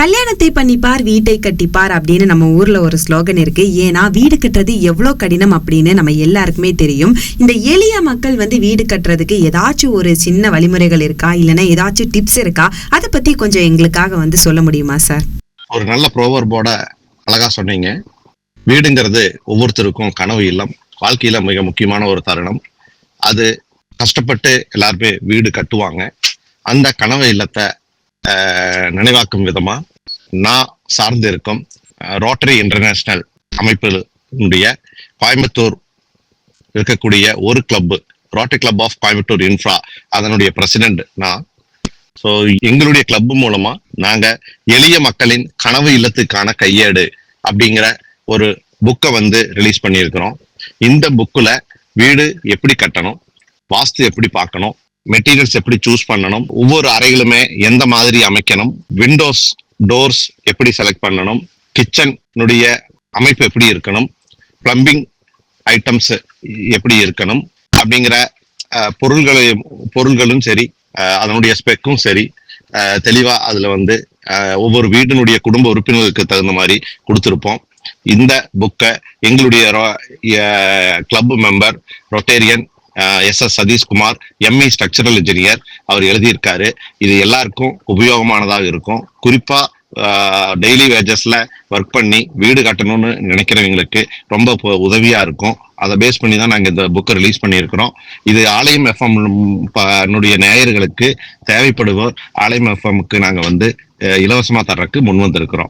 கல்யாணத்தை பண்ணிப்பார் வீட்டை கட்டிப்பார் அப்படின்னு நம்ம ஊர்ல ஒரு ஸ்லோகன் இருக்கு. ஏன்னா வீடு கட்டுறது எவ்வளோ கடினம் அப்படின்னு நம்ம எல்லாருக்குமே தெரியும். இந்த எளிய மக்கள் வந்து வீடு கட்டுறதுக்கு ஏதாச்சும் ஒரு சின்ன வழிமுறைகள் இருக்கா? இல்லைன்னா ஏதாச்சும் டிப்ஸ் இருக்கா? அதை பத்தி கொஞ்சம் எங்களுக்காக வந்து சொல்ல முடியுமா சார் ஒரு நல்ல ப்ரோவர்போட அழகா சொன்னீங்க. வீடுங்கிறது ஒவ்வொருத்தருக்கும் கனவு இல்லம் வாழ்க்கையில மிக முக்கியமான ஒரு தருணம். அது கஷ்டப்பட்டு எல்லாருமே வீடு கட்டுவாங்க. அந்த கனவு இல்லத்தை நினைவாக்கும் விதமா நான் சார்ந்து இருக்கும் ரோட்டரி இன்டர்நேஷனல் அமைப்பினுடைய கோயம்புத்தூர் இருக்கக்கூடிய ஒரு club Rotary club of Coimbatore infra அதனுடைய பிரசிடென்ட் நான். ஸோ எங்களுடைய கிளப் மூலமா நாங்க எளிய மக்களின் கனவு இல்லத்துக்கான கையேடு அப்படிங்கிற ஒரு புக்கை வந்து ரிலீஸ் பண்ணியிருக்கிறோம். இந்த புக்கில் வீடு எப்படி கட்டணும் வாஸ்து எப்படி பார்க்கணும் மெட்டீரியல்ஸ் எப்படி சூஸ் பண்ணணும் ஒவ்வொரு அறைகளுமே எந்த மாதிரி அமைக்கணும் விண்டோஸ் டோர்ஸ் எப்படி செலக்ட் பண்ணணும் கிச்சனுடைய அமைப்பு எப்படி இருக்கணும் பிளம்பிங் ஐட்டம்ஸ் எப்படி இருக்கணும் அப்படிங்கிற பொருள்களையும் பொருள்களும் சரி அதனுடைய ஸ்பெக்கும் சரி தெளிவாக தெளிவா அதுல வந்து ஒவ்வொரு வீட்டினுடைய குடும்ப உறுப்பினர்களுக்கு தகுந்த மாதிரி கொடுத்துருப்போம். இந்த புக்கை எங்களுடைய club member Rotarian S S Satishkumar M E structural engineer அவர் எழுதியிருக்காரு. இது எல்லாருக்கும் உபயோகமானதாக இருக்கும். குறிப்பா டெய்லி வேஜஸ்ல ஒர்க் பண்ணி வீடு கட்டணும்னு நினைக்கிறவங்களுக்கு ரொம்ப உதவியா இருக்கும். அதை பேஸ் பண்ணி தான் நாங்கள் இந்த புக்கை ரிலீஸ் பண்ணியிருக்கிறோம். இது ஆலயம் எஃப்எம் என்னுடைய நேயர்களுக்கு தேவைப்படுவோர் ஆலயம் எஃப்எம்க்கு நாங்கள் வந்து இலவசமாக தர்றதுக்கு முன் வந்திருக்கிறோம்.